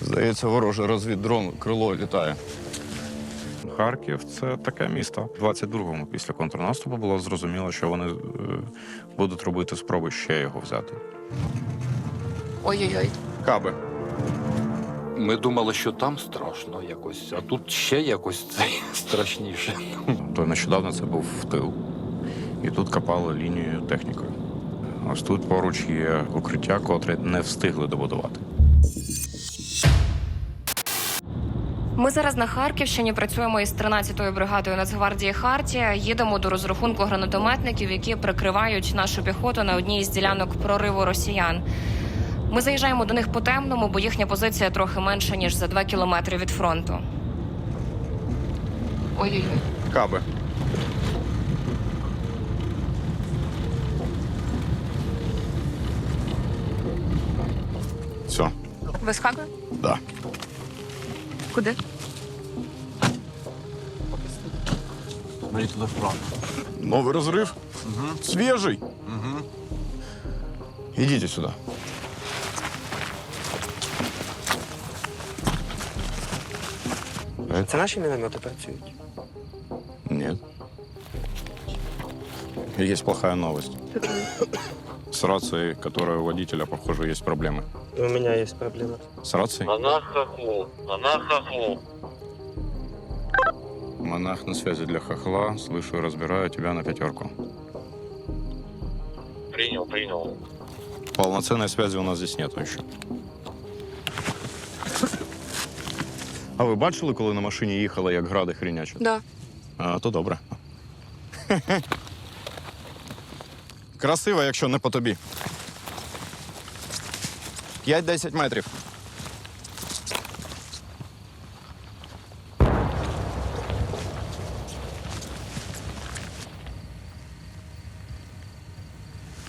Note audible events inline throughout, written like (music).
Здається, ворожий розвіддрон крило літає. Харків це таке місто. В 22-му після контрнаступу було зрозуміло, що вони е, будуть робити спроби ще його взяти. Ой-ой-ой. Каби. Ми думали, що там страшно якось, а тут ще якось це (laughs) страшніше. То нещодавно це був тил. І тут копали лінію технікою. Ось тут поруч є укриття, котре не встигли добудувати. Ми зараз на Харківщині працюємо із 13-ю бригадою Нацгвардії Хартія. Їдемо до розрахунку гранатометників, які прикривають нашу піхоту на одній із ділянок прориву росіян. Ми заїжджаємо до них по темному, бо їхня позиція трохи менша ніж за 2 кілометри від фронту. Ой-ой-ой. Каби. Все, Ви з Харкова? да. Куди? Новый разрыв. Свежий. Идите сюда. Це наші міномети працюють. Нет. Есть плохая новость. С рацией, которая у водителя, похоже, есть проблемы. У мене є проблема. С рацией? Она хохлу, она хохлу. Монах на связи для хохла. Слышу и разбираю тебя на пятерку. Принял, принял. Полноценной связи у нас здесь нету еще. А ви бачили, коли на машині їхала, як гради хрінячать? Да. А, то добре. (laughs) Красиво, якщо не по тобі. 5-10 метрів.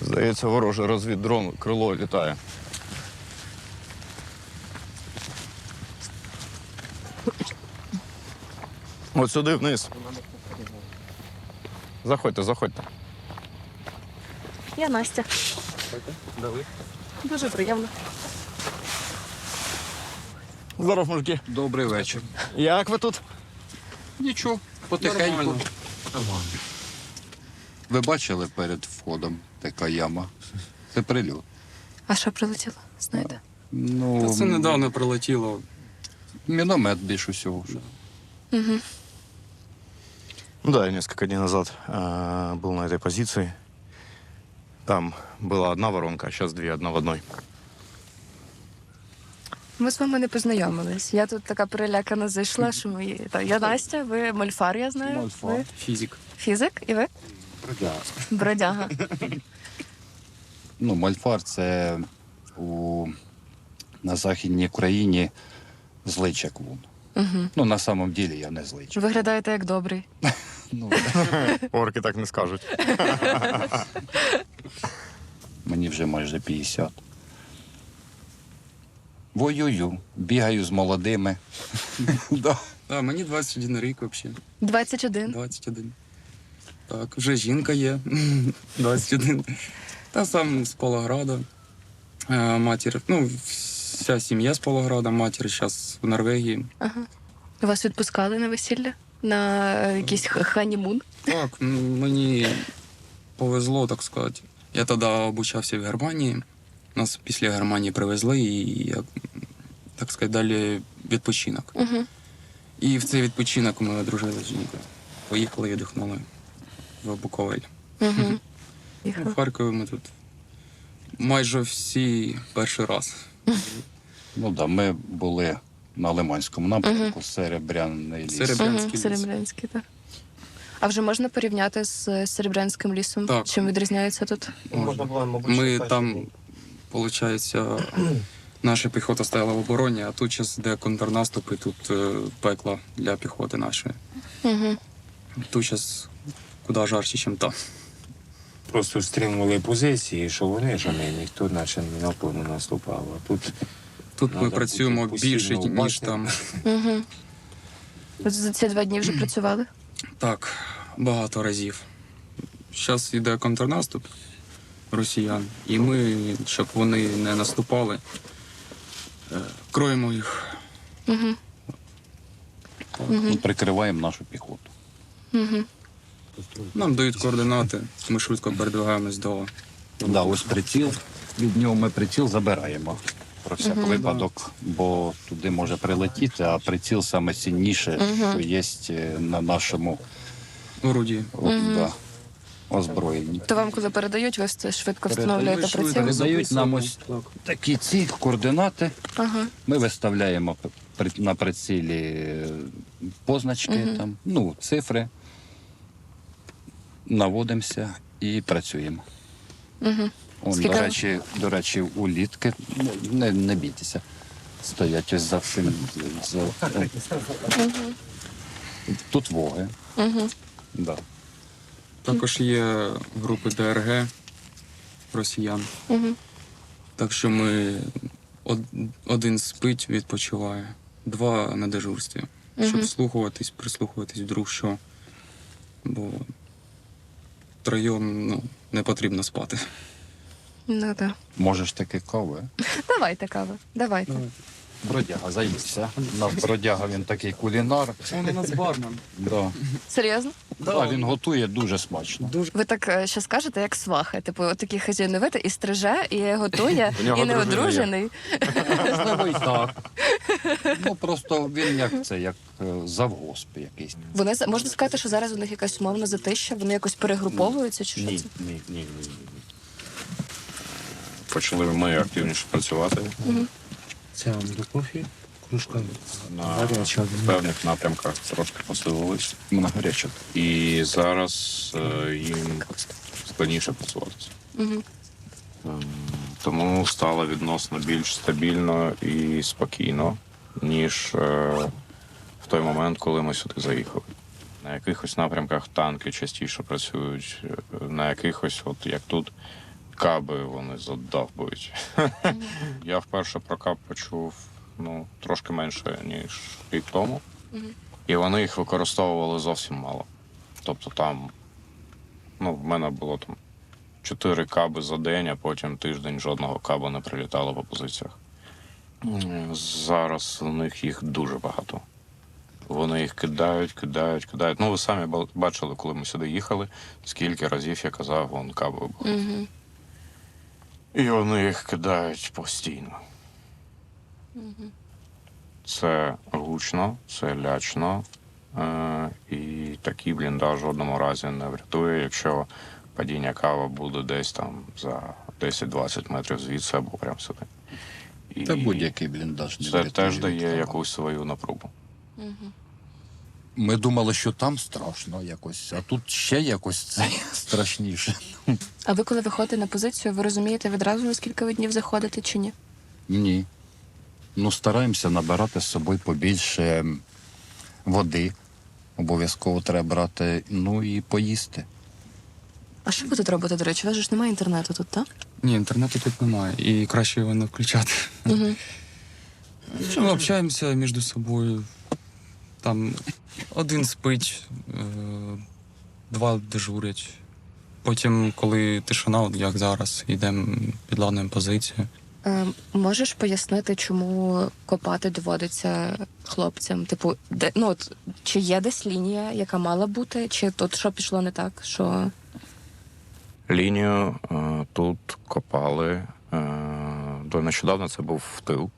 Здається, ворожий розвіддрон крило літає. От сюди вниз. Заходьте, заходьте. Я Настя. Дуже приємно. Здоров, мужики. Добрий вечір. Як ви тут? Нічого, потихеньку. Ви бачили перед входом така яма? Це прильот. А що прилетіло? Знаєте? Ну, Та це недавно прилетіло. міномет більш усього. вже. Ну да, я несколько дней назад э, был на этой позиции. Там была одна воронка, а сейчас две, одна в одной. Ми з вами не познайомились. Я тут така перелякана зайшла, що мої. Та, я Настя, ви мольфар, я знаю. Мольфар. Ви Фізик. фізик і ви? Бродяга. Бродяга. Ну, мальфар це у, на Західній Україні зличак вон. Угу. Ну, на самом ділі я не зличак. Виглядаєте як добрий. (laughs) Ну, Орки так не скажуть. (laughs) мені вже майже 50. Воюю, бігаю з молодими. (laughs) Да. А, мені 21 рік взагалі. 21. 21. Так, вже жінка є. 21. Та сам з Полограда. Е, Матір, ну, вся сім'я з Полограда, матір зараз в Норвегії. Ага. Вас відпускали на весілля? На е, якийсь х- ханімун? Так, м, мені повезло, так сказати. Я тоді обучався в Германії. Нас після Германії привезли і, як, так сказати, далі відпочинок. Угу. І в цей відпочинок ми одружили з жінкою. Поїхали і віддихнули в Буковель. Угу. (laughs) В Харкові ми тут майже всі перший раз. Ну да, ми були на Лиманському напрямку, Серебряний ліс. Серебрянський ліс. Серебрянський, так. А вже можна порівняти з Серебрянським лісом? Так. Чим відрізняється тут? Можна було, мабуть, Ми там, виходить, наша піхота стояла в обороні, а тут зараз де контрнаступ, і тут е, пекло для піхоти нашої. Угу. Тут зараз куди жарче, ніж там. Просто стримували позиції, що вони ж вони, ніхто наче не наповно наступав. А тут Тут ми Надо працюємо бути постійно більше, ніж там. Угу. Ви за ці два дні вже працювали? Так, багато разів. Зараз йде контрнаступ росіян, і ми, щоб вони не наступали, Е, Кроємо їх. Угу. Прикриваємо нашу піхоту. Угу. Нам дають координати, ми швидко передвигаємось до. Да, ось приціл. Від нього ми приціл забираємо. Про всяк випадок, бо туди може прилетіти, а приціл саме цінніше, що є е, на нашому орудії. от, да, озброєнні. То вам, коли передають, ви все швидко Передають встановлюєте швидко. приціл? Передають нам ось такі ці координати. Ага. Ми виставляємо при- на прицілі е, позначки, там, ну, цифри, наводимося і працюємо. Угу. Он, Скільки- до речі, до речі, улітки, ну, не, не бійтеся, стоять ось за цим. За, Тут воги. Угу. Да. Також є групи ДРГ росіян. Угу. Так що ми од- один спить, відпочиває, два на дежурстві. Щоб слухуватись, прислухуватись вдруг що. Бо втроєм ну, не потрібно спати. Ну так. Можеш таки кави. (laughs) Давайте кава. Давайте. Бродяга, заївся. На бродяга він такий кулінар. Він у нас бармен. Да. Серйозно? Да, він готує дуже смачно. Ви так е, ще скажете, як свахи. Типу, такий хазяйновитий і стриже, і готує, (laughs) У нього і не дружина є. одружений. Можливо, (laughs) і так. Ну просто він як це, як е, завгосп якийсь. Вони за- можна сказати, що зараз у них якась умовна затища, вони якось перегруповуються чи що Ні, це? ні, ні, ні. Почали ми активніше працювати Це вам до кофі? Кружка. на певних напрямках, трошки посилились. Вона гаряча. І зараз е, їм складніше працюватися. Угу. Ем, Тому стало відносно більш стабільно і спокійно, ніж е, в той момент, коли ми сюди заїхали. На якихось напрямках танки частіше працюють, е, на якихось, от як тут, каби вони задовбують. (laughs) Я вперше про каб почув ну, трошки менше, ніж рік тому. І вони їх використовували зовсім мало. Тобто там, ну, в мене було там чотири каби за день, а потім тиждень жодного каба не прилітало по позиціях. Зараз у них їх дуже багато. Вони їх кидають, кидають, кидають. Ну, ви самі бачили, коли ми сюди їхали, скільки разів я казав, вон каби вибухають. Угу. І вони їх кидають постійно. Це гучно, це лячно. Е, і такий бліндаж в жодному разі не врятує, якщо падіння кава буде десь там за 10-20 метрів звідси або прямо сюди. І Та будь-який бліндаж. не це теж дає кава. якусь свою напругу. Ми думали, що там страшно якось, а тут ще якось це (laughs) страшніше. А ви коли виходите на позицію, ви розумієте відразу, на скільки ви днів заходите чи ні? Ні. Ну, стараємося набирати з собою побільше води. Обов'язково треба брати, ну і поїсти. А що ви тут робите, до речі? У вас же ж немає інтернету тут, так? Ні, інтернету тут немає, і краще його не включати. Угу. Що ми общаємося між собою. Там один спить, е, два дежурять. Потім, коли тишина, от як зараз, йдемо підладнуємо позицію. Е, можеш пояснити, чому копати доводиться хлопцям? Типу, де ну от чи є десь лінія, яка мала бути, чи тут що пішло не так? Що Лінію е, тут копали. Е, до нещодавно це був тил.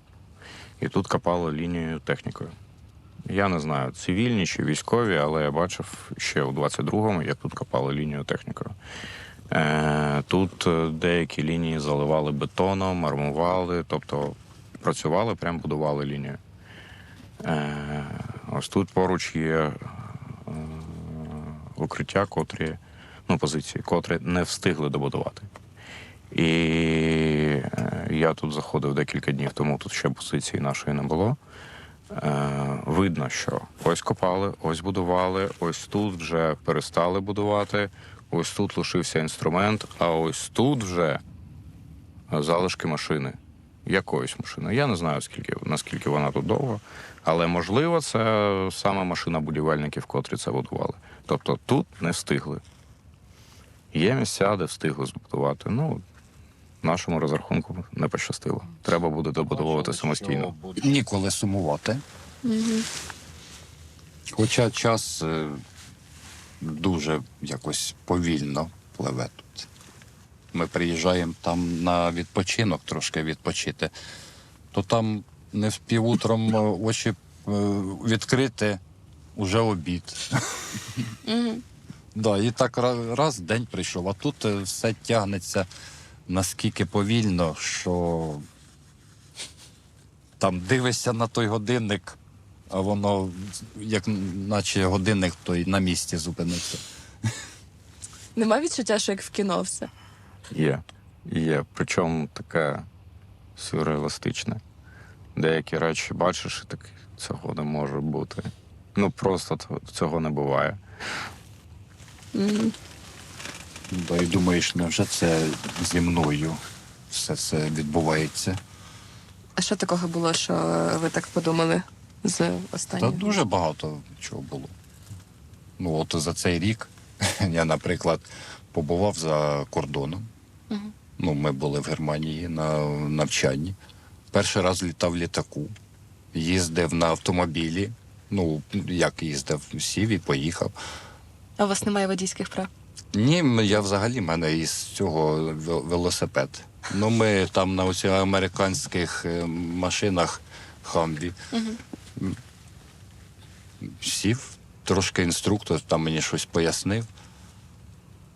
І тут копали лінію технікою. Я не знаю, цивільні чи військові, але я бачив ще у 22-му, як тут копали лінію технікою. Е, тут деякі лінії заливали бетоном, армували, тобто працювали, прям будували лінію. Ось тут поруч є укриття, котрі, ну, позиції, котрі не встигли добудувати. І е, я тут заходив декілька днів тому, тут ще позиції нашої не було. Е, видно, що ось копали, ось будували, ось тут вже перестали будувати, ось тут лишився інструмент, а ось тут вже залишки машини. Якоїсь машини. Я не знаю, скільки, наскільки вона тут довго, але можливо, це саме машина будівельників, котрі це будували. Тобто тут не встигли. Є місця, де встигли збудувати. Ну, Нашому розрахунку не пощастило. Треба буде добудовувати самостійно. Ніколи сумувати. Хоча час е, дуже якось повільно пливе тут. Ми приїжджаємо там на відпочинок трошки відпочити, то там не впівутром е, очі е, відкрити, уже обід. Да, і так ра- раз день прийшов, а тут е, все тягнеться наскільки повільно, що там дивишся на той годинник, а воно як наче годинник той на місці зупинився. Нема відчуття, що як в кіно все. Є. Є. Причому таке сюрреалістичне. Деякі речі бачиш, і так цього не може бути. Ну просто цього не буває. Да, і думаєш, невже це зі мною все це відбувається? А що такого було, що ви так подумали з Та останнього? дуже багато чого було. Ну, от за цей рік (laughs) я, наприклад, побував за кордоном. Ну, ми були в Германії на навчанні. Перший раз літав в літаку, їздив на автомобілі. Ну, як їздив, сів і поїхав. А у вас немає водійських прав? Ні, я взагалі мене із цього велосипед. Ну, ми там на оцих американських е, машинах хамві. М, Сів, трошки інструктор там мені щось пояснив.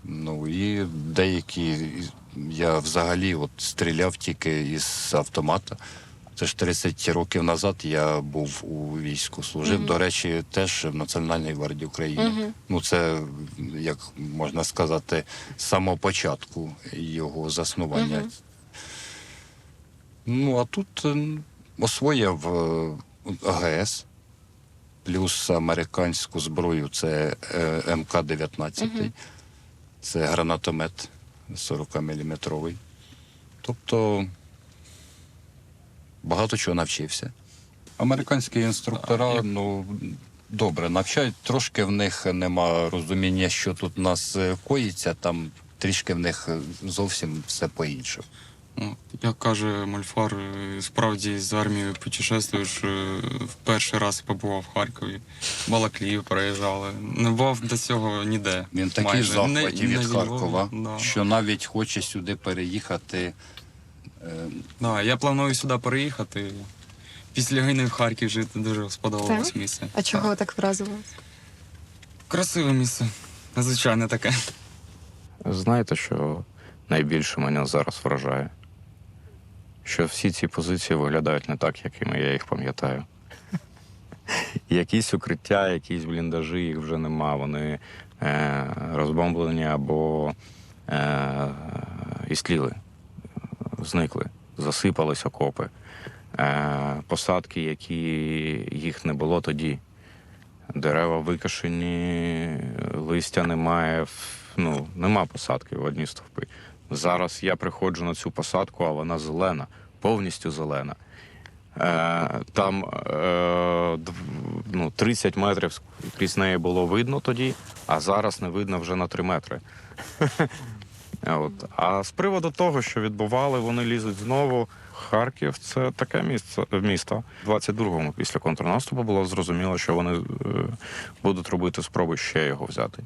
Ну і деякі я взагалі от стріляв тільки із автомата. Це ж 30 років назад я був у війську, служив, до речі, теж в Національній гвардії України. Ну, це, як можна сказати, з самого початку його заснування. Ну, а тут освоїв е, АГС, плюс американську зброю. Це е, МК-19, це гранатомет 40-мм. Тобто багато чого навчився. Американські інструктора, ну, добре, навчають, трошки в них нема розуміння, що тут у нас е, коїться, там трішки в них е, зовсім все по-іншому. Ну, як каже Мольфар, е, справді з армією путешествуєш. В перший раз побував в Харкові, Балаклію переїжджали. Не бував до цього ніде. Він такий майже. захваті Не- від не Харкова, Да. що навіть хоче сюди переїхати. Е, Да, я планую сюди переїхати. Після війни в Харків жити дуже сподобалось Так? місце. А чого так вразило? Красиве місце. Незвичайне таке. Знаєте, що найбільше мене зараз вражає? Що всі ці позиції виглядають не так, якими я їх пам'ятаю. (laughs) Якісь укриття, якісь бліндажі, їх вже нема. Вони е, розбомблені або е, істліли, зникли, засипались окопи. Е, посадки, які їх не було тоді. Дерева викашені, листя немає, ну, нема посадки в одні стовпи. Зараз я приходжу на цю посадку, а вона зелена, повністю зелена. Е, там е, ну, 30 метрів крізь неї було видно тоді, а зараз не видно вже на 3 метри. От. А з приводу того, що відбували, вони лізуть знову. Харків це таке місце місто. В 22-му після контрнаступу було зрозуміло, що вони е, будуть робити спроби ще його взяти.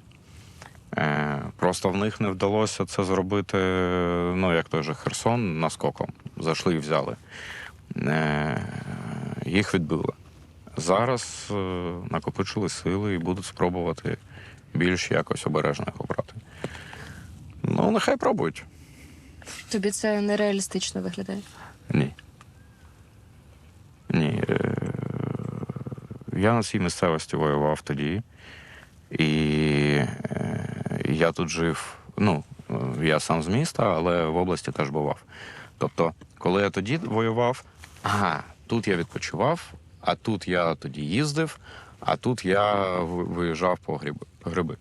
Е, просто в них не вдалося це зробити, ну як той же Херсон, наскоком. Зайшли і взяли. Е, їх відбили. Зараз накопичили сили і будуть спробувати більш якось обережно їх обрати. Ну, нехай пробують. Тобі це нереалістично виглядає. Ні. Ні. Е, Я на цій місцевості воював тоді. І е, я тут жив. Ну, е, я сам з міста, але в області теж бував. Тобто, коли я тоді воював, ага, тут я відпочивав, а тут я тоді їздив, а тут я виїжджав по гриби.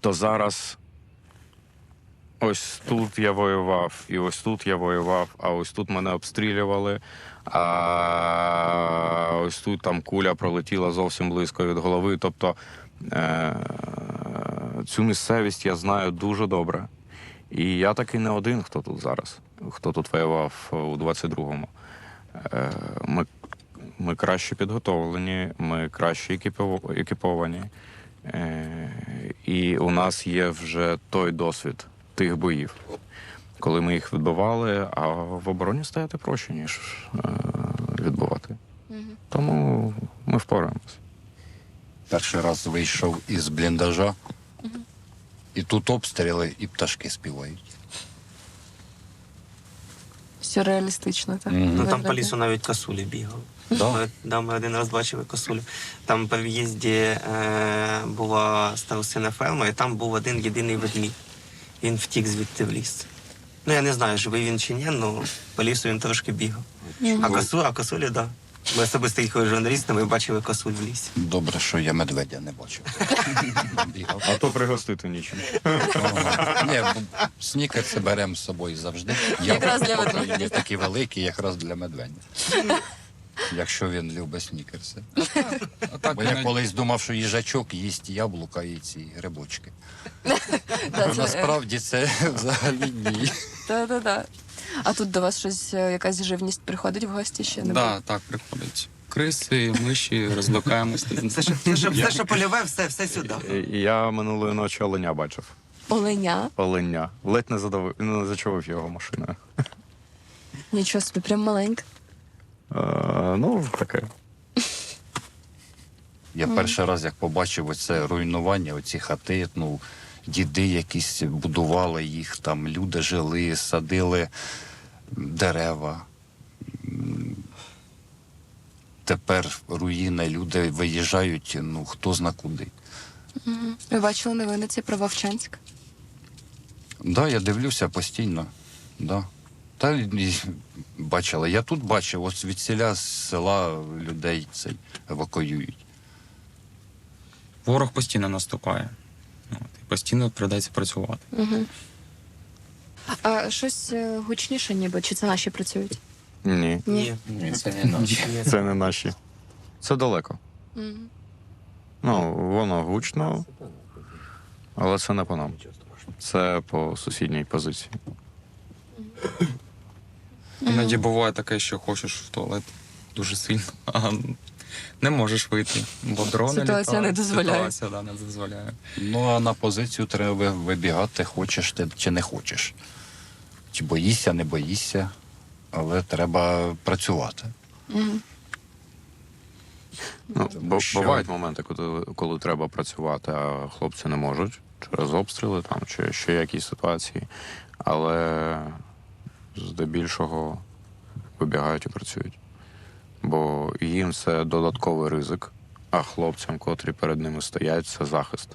То зараз Ось тут я воював, і ось тут я воював, а ось тут мене обстрілювали. А ось тут там куля пролетіла зовсім близько від голови. Тобто е- цю місцевість я знаю дуже добре. І я такий не один, хто тут зараз, хто тут воював у 22-му. Е, Ми, ми краще підготовлені, ми краще екіпов- екіповані. Е, І у нас є вже той досвід тих боїв, коли ми їх відбивали, а в обороні стояти проще, ніж е, відбувати. Тому ми впораємось. Перший раз вийшов із бліндажа, і тут обстріли, і пташки співають. Сюрреалістично, так? Мгм. Ну там по лісу навіть косулі бігали. Да? Ми, да, ми один раз бачили косулю. Там по в'їзді е, була старосина ферма, і там був один єдиний ведмідь. Він втік звідти в ліс. Ну я не знаю, живий він чи ні, але по лісу він трошки бігав. А косу, а косулі, так. Да. Ми особисто їхали з журналістами і бачили косуль в лісі. Добре, що я медведя не бачив. (laughs) Бігав. А то пригостити нічим. Ага. Ні, бо снікерси беремо з собою завжди. Якраз для. Є такі великі, якраз для медведя. Якщо він любить снікерси. Бо я колись думав, що їжачок їсть яблука і ці грибочки. (laughs) Да, Насправді це взагалі ні. Та-та-та. А тут до вас щось, е, якась живність приходить в гості ще не да, так, приходить. Криси, миші, розблукаємось. Все, (laughs) що, все, що, все, що польове, все, все сюди. Я минулої ночі оленя бачив. Оленя. Оленя. Ледь не задавив, не зачувив його машиною. Нічого собі, прям маленька. Е, ну, таке. Я перший раз, як побачив оце руйнування, оці хати, ну, діди якісь будували їх, там люди жили, садили дерева. Тепер руїни, люди виїжджають, ну хто зна куди. Ви бачили новини ці про Вовчанськ? Да, я дивлюся постійно. Да. Та і бачила. Я тут бачив, от від селя з села людей цей евакуюють. Ворог постійно наступає. От, і постійно придеться працювати. Угу. А щось е, гучніше, ніби, чи це наші працюють? Ні, Ні. Ні, це не наші. це не наші. Це далеко. Мгм. Ну, воно гучно, але це не по нам. Це по сусідній позиції. Іноді буває таке, що хочеш в туалет дуже сильно, а не можеш вийти, бо дрони Ситуація літають, не дозволяє. Ситуація да, не дозволяє. Ну, а на позицію треба вибігати, хочеш ти чи не хочеш. Чи боїшся, не боїшся, але треба працювати. Мгм. Ну, бо, що- Бувають моменти, коли, коли треба працювати, а хлопці не можуть через обстріли там, чи ще якісь ситуації. Але здебільшого вибігають і працюють. Бо їм це додатковий ризик, а хлопцям, котрі перед ними стоять, це захист.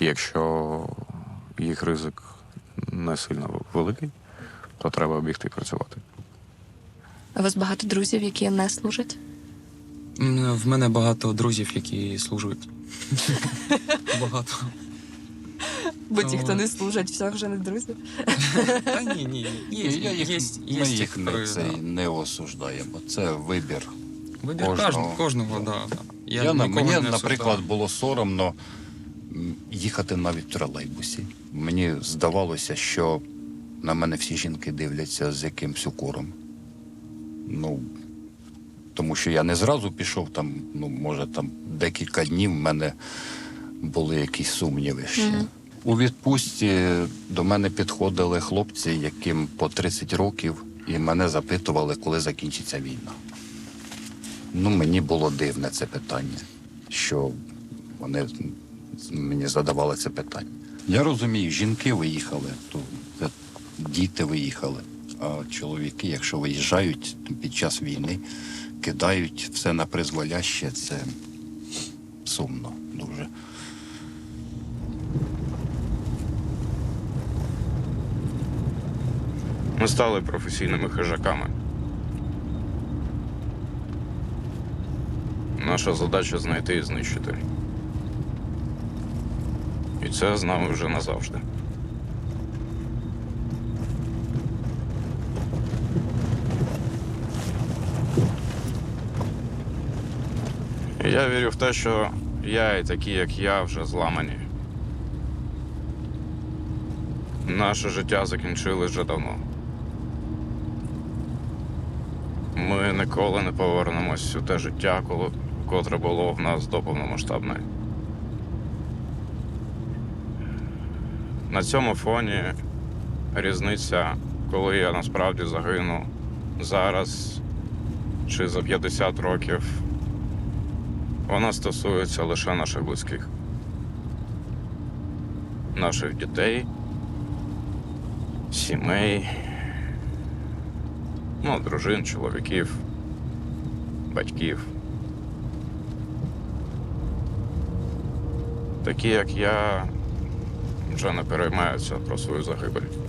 І якщо їх ризик не сильно великий, то треба бігти і працювати. У вас багато друзів, які не служать? В мене багато друзів, які служать. (laughs) Багато. Бо ті, хто не служать, все вже не друзі. Та ні, ні. Є, ми ті, їх не, осуждаємо. Це вибір. Вибір кожного. кожного, кожного да, да. Я, на, нікого мені, не наприклад, було соромно їхати навіть в тролейбусі. Мені здавалося, що на мене всі жінки дивляться з якимсь укором. Ну, тому що я не зразу пішов там, ну, може, там декілька днів в мене були якісь сумніви ще. У відпустці до мене підходили хлопці, яким по 30 років, і мене запитували, коли закінчиться війна. Ну, мені було дивне це питання, що вони мені задавали це питання. Я розумію, жінки виїхали, то діти виїхали. А чоловіки, якщо виїжджають під час війни, кидають все на призволяще, це сумно дуже. Ми стали професійними хижаками. Наша задача знайти і знищити. І це з нами вже назавжди. Я вірю в те, що я і такі, як я, вже зламані. Наше життя закінчилось вже давно. Ми ніколи не повернемось у те життя, коли- котре було в нас до повномасштабної. На цьому фоні різниця, коли я насправді загину зараз чи за 50 років, вона стосується лише наших близьких, наших дітей, сімей, ну, дружин, чоловіків, батьків. Такі, як я, вже не переймаються про свою загибель.